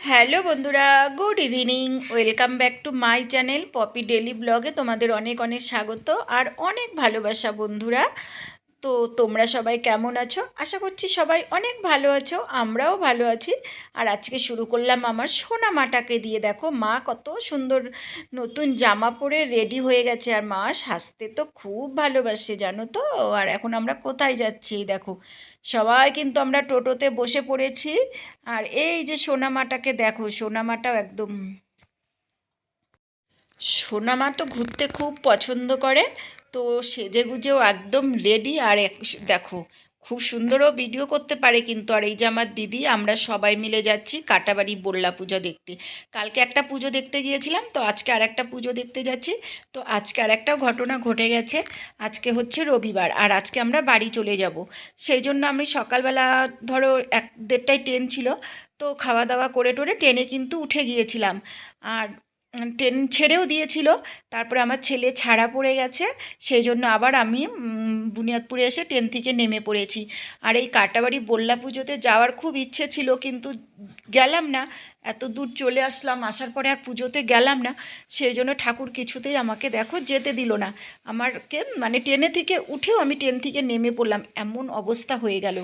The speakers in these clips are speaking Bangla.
হ্যালো বন্ধুরা, good evening. Welcome back to my channel Poppy daily ব্লগে তোমাদের অনেক অনেক স্বাগত আর অনেক ভালোবাসা বন্ধুরা। তো তোমরা সবাই কেমন আছো? আশা করছি সবাই অনেক ভালো আছো, আমরাও ভালো আছি। আর আজকে শুরু করলাম আমার সোনা মাটাকে দিয়ে। দেখো, মা কত সুন্দর নতুন জামা পরে রেডি হয়ে গেছে আর মা সাজতে তো খুব ভালোবাসে, জানো তো? আর এখন আমরা কোথায় যাচ্ছি, দেখো। সবাই কিন্তু আমরা টোটোতে বসে পড়েছি। আর এই যে সোনামাটাকে দেখো, সোনামাটাও একদম সোনামা তো ঘুরতে খুব পছন্দ করে। তো সেজে গুজেও একদম রেডি আর দেখো খুব সুন্দরও ভিডিও করতে পারে কিন্তু, আর এই যে আমার দিদি, আমরা সবাই মিলে যাচ্ছি কাটাবাড়ি বল্লা পুজো দেখতে। কালকে একটা পুজো দেখতে গিয়েছিলাম, তো আজকে আর একটা পুজো দেখতে যাচ্ছি। তো আজকে আর একটা ঘটনা ঘটে গেছে, আজকে হচ্ছে রবিবার, আর আজকে আমরা বাড়ি চলে যাব। সেই জন্য আমি সকালবেলা, ধরো এক দেড়টায় ট্রেন ছিল, তো খাওয়া দাওয়া করে টোরে ট্রেনে কিন্তু উঠে গিয়েছিলাম। আর ট্রেন ছেড়েও দিয়েছিল। তারপরে আমার ছেলে ছাড়া পড়ে গেছে। সেই জন্য আবার আমি বুনিয়াদপুরে এসে ট্রেন থেকে নেমে পড়েছি। আর এই কাটাবাড়ি বল্লা পুজোতে যাওয়ার খুব ইচ্ছে ছিল, কিন্তু গেলাম না। এত দূর চলে আসলাম, আসার পরে আর পুজোতে গেলাম না। সেই জন্য ঠাকুর কিছুতেই আমাকে দেখো যেতে দিল না। আমারকে মানে ট্রেনে থেকে উঠেও আমি ট্রেন থেকে নেমে পড়লাম। এমন অবস্থা হয়ে গেল।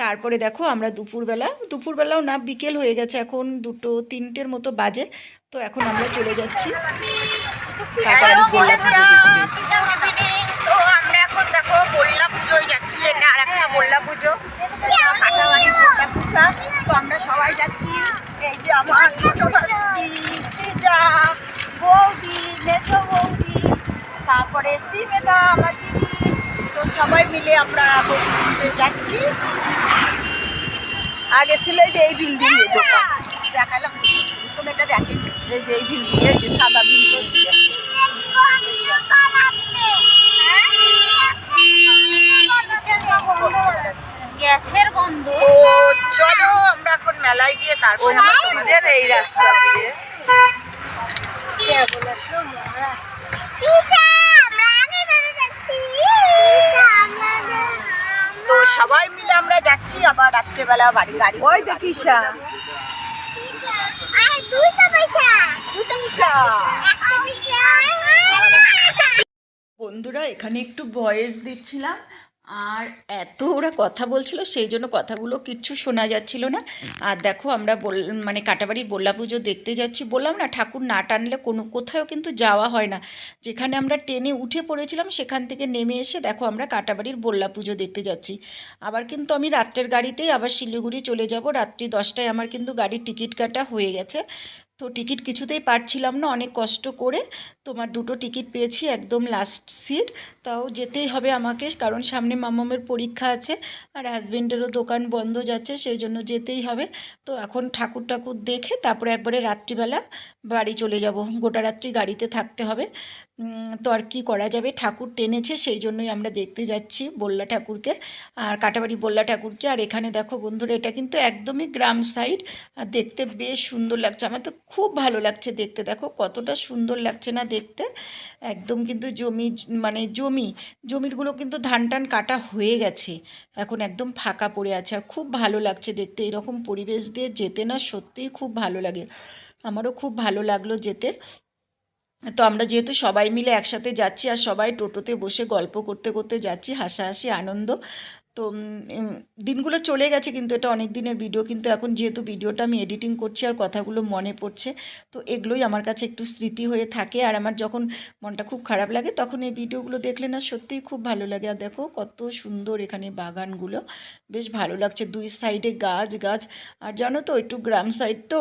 তারপরে দেখো আমরা দুপুরবেলা, দুপুরবেলাও না, বিকেল হয়ে গেছে এখন দুটো তিনটের মতো বাজে। তো এখন আমরা চলে যাচ্ছি। তো আমরা এখন দেখো পুজোয় যাচ্ছি। এটা আর একটা পুজো। তো আমরা সবাই যাচ্ছি। এই যে আমার ছোট বৌদি মেজো বৌদি তারপরে শ্রীমেধা আমার দিদি। তো সবাই মিলে আমরা যাচ্ছি। আগে ছিল এই যে এই বিল্ডিং দেখালাম এটা এই যে এই বিল্ডিং এর যে সাদা বিল্ডিং গ্যাসের গন্ধ। তো চলো আমরা এখন মেলায় গিয়ে তারপরে আমরা তোমাদের এই রাস্তা দিয়ে। তো সবাই মিলে আমরা যাচ্ছি আবার রাত্রেবেলা বাড়ি গাড়ি ওই দেখিসা। দুটো পয়সা। বন্ধুরা এখানে একটু ভয়েস দিচ্ছিলাম। আর এত ওরা কথা বলছিল, সেই জন্য কথাগুলো কিচ্ছু শোনা যাচ্ছিল না। আর দেখো আমরা বল মানে কাটাবাড়ির বল্লা পুজো দেখতে যাচ্ছি। বললাম না, ঠাকুর না টানলে কোনো কোথাও কিন্তু যাওয়া হয় না। যেখানে আমরা ট্রেনে উঠে পড়েছিলাম, সেখান থেকে নেমে এসে দেখো আমরা কাটাবাড়ির বল্লা পুজো দেখতে যাচ্ছি। আবার কিন্তু আমি রাত্রের গাড়িতেই আবার শিলিগুড়ি চলে যাব। রাত্রি দশটায় আমার কিন্তু গাড়ির টিকিট কাটা হয়ে গেছে। তো টিকিট কিছুতেই পারছিলাম না, অনেক কষ্ট করে তোমার দুটো টিকিট পেয়েছি একদম লাস্ট সিট তাও যেতেই হবে আমাকে, কারণ সামনে মামামের পরীক্ষা আছে আর হাজব্যান্ডেরও দোকান বন্ধ যাচ্ছে, সেই জন্য যেতেই হবে। তো এখন ঠাকুর ঠাকুর দেখে তারপরে একবারে রাত্রিবেলা বাড়ি চলে যাব, গোটা রাত্রি গাড়িতে থাকতে হবে। তো আর কী করা যাবে? ঠাকুর টেনেছে, সেই জন্যই আমরা দেখতে যাচ্ছি বল্লা ঠাকুরকে। আর কাটাবাড়ি বল্লা ঠাকুরকে। আর এখানে দেখো বন্ধুরা, এটা কিন্তু একদমই গ্রাম সাইড। দেখতে বেশ সুন্দর লাগছে। আমার তো খুব ভালো লাগছে দেখতে। দেখো কতটা সুন্দর লাগছে না দেখতে। একদম কিন্তু জমি মানে জমি, জমিরগুলো কিন্তু ধান টান কাটা হয়ে গেছে। এখন একদম ফাঁকা পড়ে আছে। আর খুব ভালো লাগছে দেখতে। এরকম পরিবেশ দিয়ে যেতে না সত্যিই খুব ভালো লাগে। আমারও খুব ভালো লাগল যেতে। তো আমরা যেহেতু সবাই মিলে একসাথে যাচ্ছি আর সবাই টোটোতে বসে গল্প করতে করতে যাচ্ছি, হাসাহাসি, আনন্দ। তো দিনগুলো চলে গেছে কিন্তু এটা অনেক দিনের ভিডিও কিন্তু এখন যেহেতু ভিডিওটা আমি এডিটিং করছি আর কথাগুলো মনে পড়ছে, তো এগুলোই আমার কাছে একটু স্মৃতি হয়ে থাকে। আর আমার যখন মনটা খুব খারাপ লাগে, তখন এই ভিডিওগুলো দেখলে না সত্যিই খুব ভালো লাগে। আর দেখো কত সুন্দর এখানে বাগানগুলো, বেশ ভালো লাগছে। দুই সাইডে গাছ গাছ আর জানো তো একটু গ্রাম সাইড তো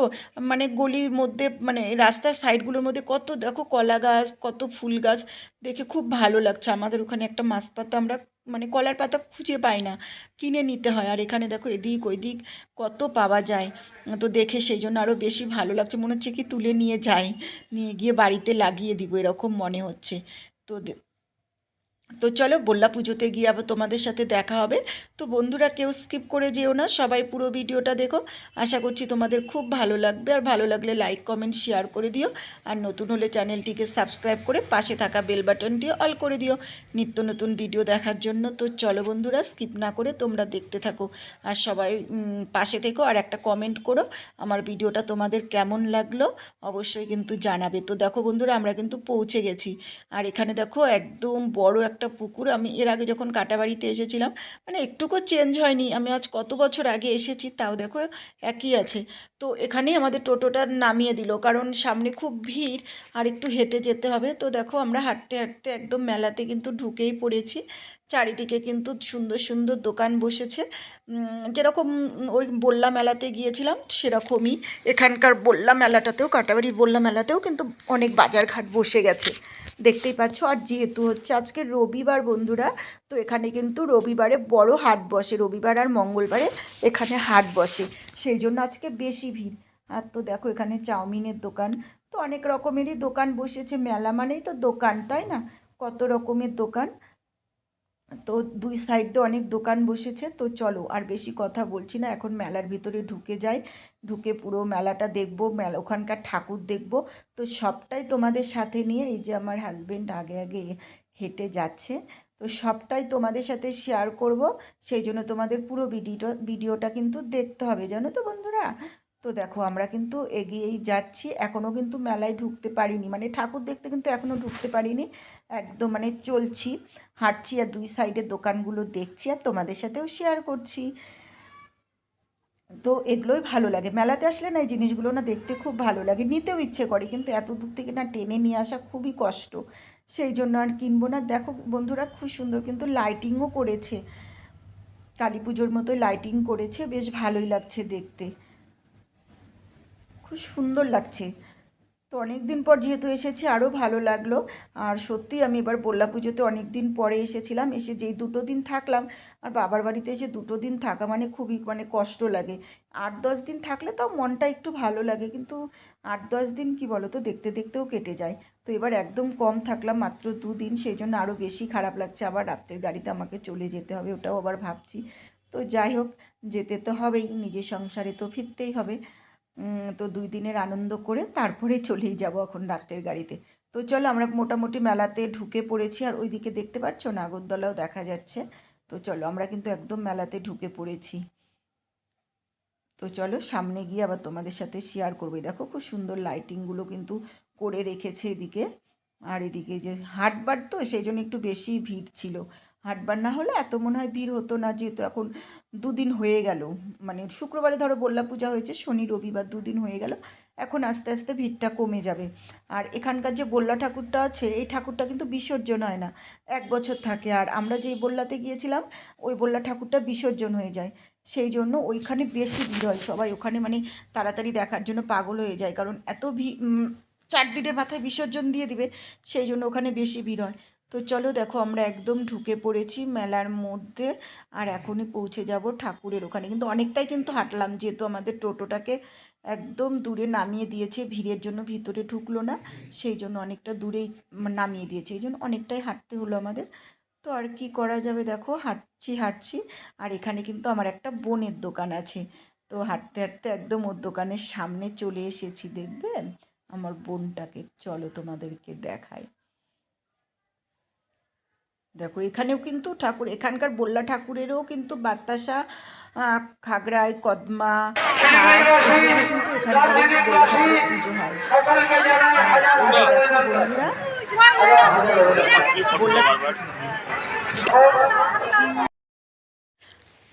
মানে গলির মধ্যে মানে রাস্তার সাইডগুলোর মধ্যে কত দেখো কলা গাছ, কত ফুল গাছ, দেখে খুব ভালো লাগছে। আমাদের ওখানে একটা মাছ পাতা আমরা মানে কলার পাতা খুঁজে পাই না। কিনে নিতে হয়। আর এখানে দেখো এদিক ওইদিক কত পাওয়া যায়। তো দেখে সেই জন্য আরও বেশি ভালো লাগছে। মনে হচ্ছে কি তুলে নিয়ে যাই। নিয়ে গিয়ে বাড়িতে লাগিয়ে দিব, এরকম মনে হচ্ছে। তো তো চলো বল্লা পুজোতে গিয়ে আবার তোমাদের সাথে দেখা হবে। তো বন্ধুরা, কেউ স্কিপ করে যেও না, সবাই পুরো ভিডিওটা দেখো। আশা করছি তোমাদের খুব ভালো লাগবে, আর ভালো লাগলে লাইক কমেন্ট শেয়ার করে দিও। আর নতুন হলে চ্যানেলটিকে সাবস্ক্রাইব করে পাশে থাকা বেল বাটনটি অল করে দিও নিত্য নতুন ভিডিও দেখার জন্য। তো চলো বন্ধুরা স্কিপ না করে তোমরা দেখতে থাকো। আর সবাই পাশে থেকো আর একটা কমেন্ট করো, আমার ভিডিওটা তোমাদের কেমন লাগল অবশ্যই কিন্তু জানাবে। তো দেখো বন্ধুরা, আমরা কিন্তু পৌঁছে গেছি। আর এখানে দেখো একদম বড় একটা পুকুর। আমি এর আগে যখন কাটা বাড়িতে এসেছিলাম মানে একটুকু চেঞ্জ হয়নি। আমি আজ কত বছর আগে এসেছি, তাও দেখো একই আছে। তো এখানেই আমাদের টোটোটা নামিয়ে দিল। কারণ সামনে খুব ভিড়, আর একটু হেঁটে যেতে হবে। তো দেখো আমরা হাঁটতে হাঁটতে একদম মেলাতে কিন্তু ঢুকেই পড়েছি। চারিদিকে কিন্তু সুন্দর সুন্দর দোকান বসেছে। যেরকম ওই বল্লা মেলাতে গিয়েছিলাম সেরকমই। এখানকার বল্লা মেলাটাতেও, কাটাবাড়ির বল্লা মেলাতেও কিন্তু অনেক বাজারঘাট বসে গেছে। দেখতেই পাচ্ছ, আর যেহেতু হচ্ছে আজকে রবিবার বন্ধুরা, তো এখানে কিন্তু রবিবারে বড় হাট বসে। রবিবার আর মঙ্গলবারে এখানে হাট বসে। সেই জন্য আজকে বেশি ভিড়। আর তো দেখো এখানে চাউমিনের দোকান। তো অনেক রকমেরই দোকান বসেছে। মেলা মানেই তো দোকান, তাই না? কত রকমের দোকান। তো দুই সাইডে অনেক দোকান বসেছে। তো চলো আর বেশি কথা বলছি না। এখন মেলার ভিতরে ঢুকে যাই। ঢুকে পুরো মেলাটা দেখব। মেলা, ওখানকার ঠাকুর দেখব। তো সবটাই তোমাদের সাথে নিয়ে এই যে আমার হাজব্যান্ড আগে আগে হেঁটে যাচ্ছে। তো সবটাই তোমাদের সাথে শেয়ার করব। সেই জন্য তোমাদের পুরো ভিডিওটা ভিডিওটা কিন্তু দেখতে হবে। জানো তো বন্ধুরা? তো দেখো, আমরা কিন্তু এগিয়েই যাচ্ছি। এখনও কিন্তু মেলায় ঢুকতে পারিনি। মানে ঠাকুর দেখতে কিন্তু এখনও ঢুকতে পারিনি। একদম মানে চলছি, হাঁটছি আর দুই সাইডের দোকানগুলো দেখছি আর তোমাদের সাথেও শেয়ার করছি। তো এগুলোই ভালো লাগে। মেলাতে আসলে না এই জিনিসগুলো না দেখতে খুব ভালো লাগে। নিতেও ইচ্ছে করে, কিন্তু এত দূর থেকে না টেনে নিয়ে আসা খুবই কষ্ট। সেই জন্য আর কিনবো না। দেখো বন্ধুরা, খুব সুন্দর কিন্তু লাইটিংও করেছে। কালী পুজোর মতোই লাইটিং করেছে। বেশ ভালোই লাগছে দেখতে। খুব সুন্দর লাগছে। তো অনেক দিন পর যেহেতু এসেছি আরও ভালো লাগল। আর সত্যি আমি এবার বল্লা পুজোতে অনেক দিন পরে এসেছিলাম, এসে যেই দুটো দিন থাকলাম, আর বাবার বাড়িতে এসে দুটো দিন থাকা মানে খুবই মানে কষ্ট লাগে। আট দশ দিন থাকলে তাও মনটা একটু ভালো লাগে, কিন্তু আট দশ দিন কি বলো তো দেখতে দেখতেও কেটে যায়। তো এবার একদম কম থাকলাম মাত্র দুদিন, সেই জন্য আরও বেশি খারাপ লাগছে। আবার রাত্রের গাড়িতে আমাকে চলে যেতে হবে, ওটাও আবার ভাবছি। তো যাই হোক, যেতে তো হবেই, নিজের সংসারে তো ফিরতেই হবে। তো দুই দিনের আনন্দ করে তারপরে চলেই যাব এখন রাত্রের গাড়িতে। তো চলো আমরা মোটামুটি মেলাতে ঢুকে পড়েছি আর ওইদিকে দেখতে পাচ্ছ নাগরদোলাও দেখা যাচ্ছে। তো চলো আমরা কিন্তু একদম মেলাতে ঢুকে পড়েছি। তো চলো সামনে গিয়ে আবার তোমাদের সাথে শেয়ার করব। দেখো খুব সুন্দর লাইটিংগুলো কিন্তু করে রেখেছে এদিকে। আর এদিকে যে হাটবার তো সেই জন্য একটু বেশি ভিড় ছিল। হাটবার না হলে এত মনে হয় ভিড় হতো না, যেহেতু এখন দুদিন হয়ে গেল। মানে শুক্রবারে ধরো বল্লা পূজা হয়েছে, শনি, রবিবার দুদিন হয়ে গেল। এখন আস্তে আস্তে ভিড়টা কমে যাবে। আর এখানকার যে বল্লা ঠাকুরটা আছে, এই ঠাকুরটা কিন্তু বিসর্জন হয় না, এক বছর থাকে। আর আমরা যেই বল্লাতে গিয়েছিলাম, ওই বল্লা ঠাকুরটা বিসর্জন হয়ে যায়। সেই জন্য ওইখানে বেশি ভিড় হয়, সবাই ওখানে মানে তাড়াতাড়ি দেখার জন্য পাগল হয়ে যায়। কারণ এত ভিড় চার দিনের মাথায় বিসর্জন দিয়ে দিবে, সেই জন্য ওখানে বেশি ভিড় হয়। তো চলো দেখো, আমরা একদম ঢুকে পড়েছি মেলার মধ্যে আর এখনই পৌঁছে যাব ঠাকুরের ওখানে। কিন্তু অনেকটাই কিন্তু হাঁটলাম, যেহেতু আমাদের টোটোটাকে একদম দূরে নামিয়ে দিয়েছে, ভিড়ের জন্য ভিতরে ঢুকলো না, সেই জন্য অনেকটা দূরেই নামিয়ে দিয়েছে। এই জন্য অনেকটাই হাঁটতে হলো আমাদের। তো আর কি করা যাবে দেখো, হাঁটছি হাঁটছি। আর এখানে কিন্তু আমার একটা বোনের দোকান আছে। তো হাঁটতে হাঁটতে একদম ওর দোকানের সামনে চলে এসেছি, দেখবে? আমার বোনটাকে। চলো তোমাদেরকে দেখাই। দেখো এখানেও কিন্তু ঠাকুর এখানকার বল্লা ঠাকুরেরও কিন্তু বাতাসা খাগড়ায় কদমা কিন্তু এখানকার বন্ধুরা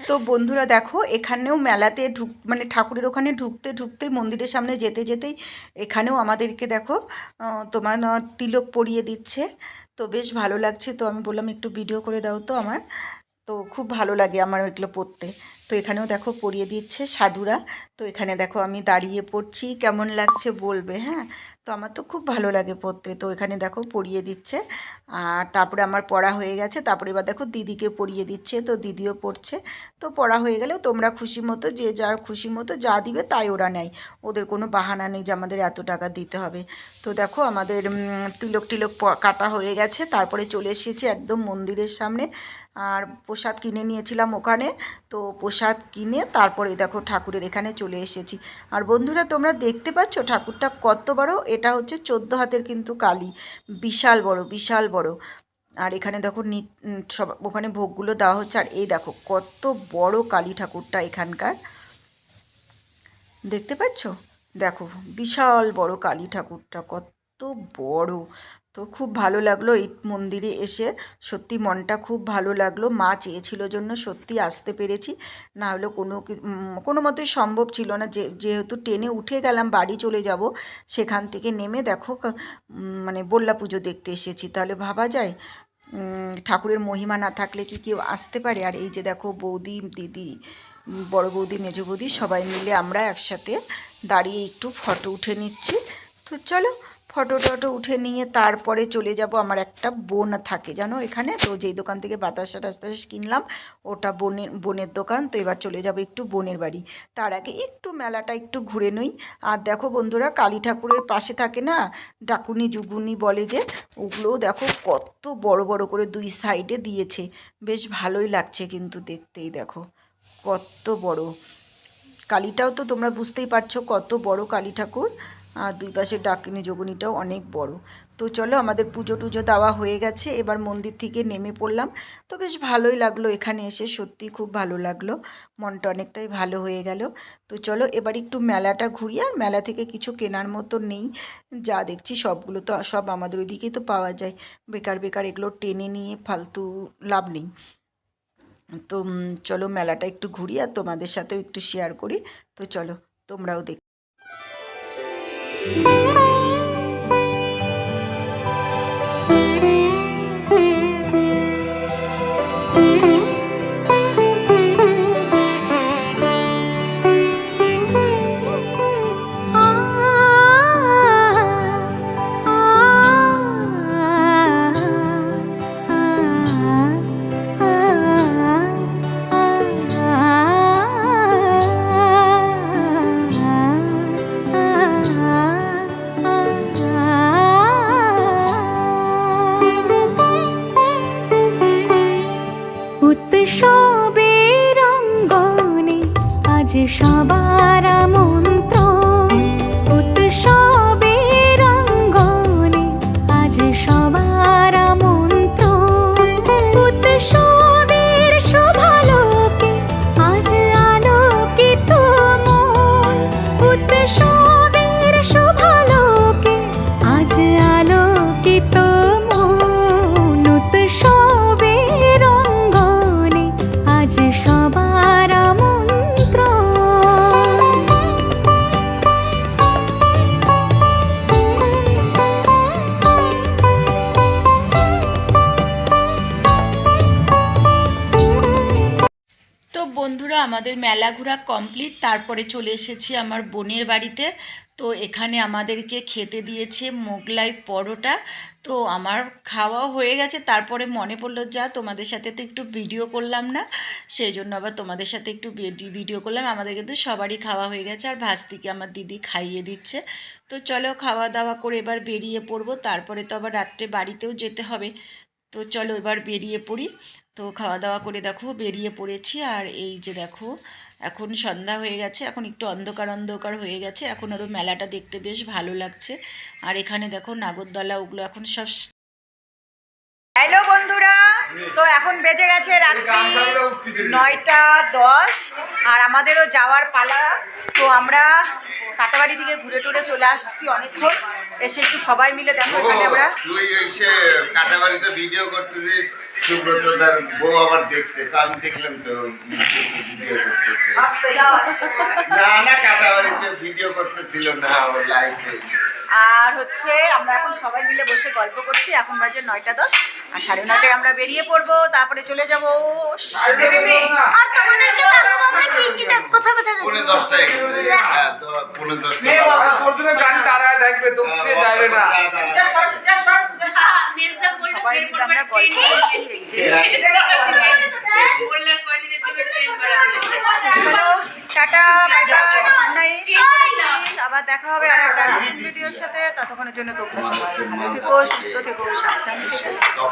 তো বন্ধুরা দেখো, এখানেও মেলাতে ঢুক মানে ঠাকুরের ওখানে ঢুকতে ঢুকতে মন্দিরের সামনে যেতে যেতেই এখানেও আমাদেরকে দেখো তোমার তিলক পরিয়ে দিচ্ছে। তো বেশ ভালো লাগছে, তো আমি বললাম একটু ভিডিও করে দাও তো আমার। তো খুব ভালো লাগে আমার ওইগুলো পড়তে তো এখানেও দেখো পরিয়ে দিচ্ছে সাধুরা। তো এখানে দেখো আমি দাঁড়িয়ে পড়ছি, কেমন লাগছে বলবে হ্যাঁ? তো আমার তো খুব ভালো লাগে পড়তে। তো এখানে দেখো পড়িয়ে দিচ্ছে। আর তারপরে আমার পড়া হয়ে গেছে। তারপরে এবার দেখো দিদিকে পড়িয়ে দিচ্ছে। তো দিদিও পড়ছে। তো পড়া হয়ে গেলেও তোমরা খুশি মতো, যে যার খুশি মতো যা দিবে তাই ওরা নেয়। ওদের কোনো বাহানা নেই যে আমাদের এত টাকা দিতে হবে। তো দেখো আমাদের তিলক টিলক কাটা হয়ে গেছে। তারপরে চলে এসেছি একদম মন্দিরের সামনে। আর প্রসাদ কিনে নিয়েছিলাম ওখানে। তো প্রসাদ কিনে তারপরে দেখো ঠাকুরের এখানে চলে এসেছি। আর বন্ধুরা, তোমরা দেখতে পাচ্ছ ঠাকুরটা কত বড়? এটা হচ্ছে চোদ্দ হাতের কিন্তু কালী। বিশাল বড় বিশাল বড়। আর এখানে দেখো সব ওখানে ভোগগুলো দেওয়া হচ্ছে। আর এই দেখো কত বড় কালী ঠাকুরটা এখানকার। দেখতে পাচ্ছ? দেখো, বিশাল বড় কালী ঠাকুরটা, কত বড়। তো খুব ভালো লাগল এই মন্দিরে এসে। সত্যি মনটা খুব ভালো লাগল। মা চেয়েছিল জন্য সত্যি আসতে পেরেছি। না হলে কোনো কোনো মতোই সম্ভব ছিল না। যে, যেহেতু ট্রেনে উঠে গেলাম, বাড়ি চলে যাব, সেখান থেকে নেমে দেখো মানে বল্লা পুজো দেখতে এসেছি। তাহলে ভাবা যায় ঠাকুরের মহিমা না থাকলে কি কেউ আসতে পারে? আর এই যে দেখো বৌদি, দিদি বড় বৌদি, মেজো বৌদি সবাই মিলে আমরা একসাথে দাঁড়িয়ে একটু ফটো উঠে নিচ্ছি। তো চলো ফটো টটো উঠে নিয়ে তারপরে চলে যাব। আমার একটা বোন থাকে, জানো এখানে? তো যেই দোকান থেকে বাতাসা টাতাস কিনলাম, ওটা বোনের বোনের দোকান। তো এবার চলে যাব একটু বোনের বাড়ি। তার আগে একটু মেলাটা একটু ঘুরে নই। আর দেখো বন্ধুরা, কালী ঠাকুরের পাশে থাকে না, ডাকুনি জুগুনি বলে যে, ওগুলোও দেখো কত বড় বড় করে দুই সাইডে দিয়েছে। বেশ ভালোই লাগছে কিন্তু দেখতেই দেখো, কত বড়। কালীটাও তো তোমরা বুঝতেই পারছ কত বড় কালী ঠাকুর। আর দুই পাশে ডাকিনী যোগিনীটাও অনেক বড়। তো চলো আমাদের পুজো টুজো দেওয়া হয়ে গেছে, এবার মন্দির থেকে নেমে পড়লাম। তো বেশ ভালোই লাগল এখানে এসে সত্যি খুব ভালো লাগল। মনটা অনেকটাই ভালো হয়ে গেল। তো চলো এবার একটু মেলাটা ঘুরি, আর মেলা থেকে কিছু কেনার মতো নেই। যা দেখছি সবগুলো তো সব আমাদের ওইদিকেই তো পাওয়া যায়। বেকার বেকার এগুলো টেনে নিয়ে ফালতু লাভ নেই। তো চলো মেলাটা একটু ঘুরি, আর তোমাদের সাথেও একটু শেয়ার করি। তো চলো তোমরাও দেখ Música আমাদের মেলা ঘোরা কমপ্লিট তারপরে চলে এসেছি আমার বোনের বাড়িতে। তো এখানে আমাদেরকে খেতে দিয়েছে মোগলাই পরোটা। তো আমার খাওয়া হয়ে গেছে, তারপরে মনে পড়ল, যা, তোমাদের সাথে তো একটু ভিডিও করলাম না। সেই জন্য আবার তোমাদের সাথে একটু ভিডিও করলাম। আমাদের কিন্তু সবারই খাওয়া হয়ে গেছে, আর ভাস্তিকে আমার দিদি খাইয়ে দিচ্ছে। তো চলো খাওয়া দাওয়া করে এবার বেরিয়ে পড়ব, তারপরে তো আবার রাত্রে বাড়িতেও যেতে হবে। তো চলো এবার বেরিয়ে পড়ি। তো খাওয়া দাওয়া করে দেখো বেরিয়ে পড়েছি। আর এই যে দেখো এখন সন্ধ্যা হয়ে গেছে এখন একটু অন্ধকার অন্ধকার হয়ে গেছে। এখন আরও মেলাটা দেখতে বেশ ভালো লাগছে। আর এখানে দেখো নাগরদলা ওগুলো এখন সব হ্যালো বন্ধুরা তো এখন বেজে গেছে রাত্রি নয়টা দশ। আর আমাদেরও যাওয়ার পালা। তো আমরা কাটাবাড়ি থেকে ঘুরে টুরে চলে আসছি অনেকক্ষণ। এসে একটু সবাই মিলে দেখো এখানে আমরা তুই এসে কাটাবাড়িতে ভিডিও করতেছিস। সুব্রত তার বউ আবার দেখছে আমি দেখলাম তো ভিডিও করতেছে। না না কাটাবাড়িতে ভিডিও করতেছিল না ওর লাইভ আর হচ্ছে আমরা এখন সবাই মিলে বসে গল্প করছি এখন বাজে নয়টা দশ আর সাড়ে নটায় আমরা বেরিয়ে পড়ব তারপরে চলে যাব আর তোমাদেরকে দেখাবো আমরা কি কি দেখ হ্যাঁ তো তোর জন্য গাড়ি দাঁড়ায় থাকবে তো যাবে না। সবাই মিলে আমরা গল্প করছি। চলো টাটা গুড নাইট আবার দেখা হবে আর একটা নতুন ভিডিওর সাথে। ততক্ষণের জন্য তোমরা থেকো সুস্থ থেকো সাবধানে থেকো।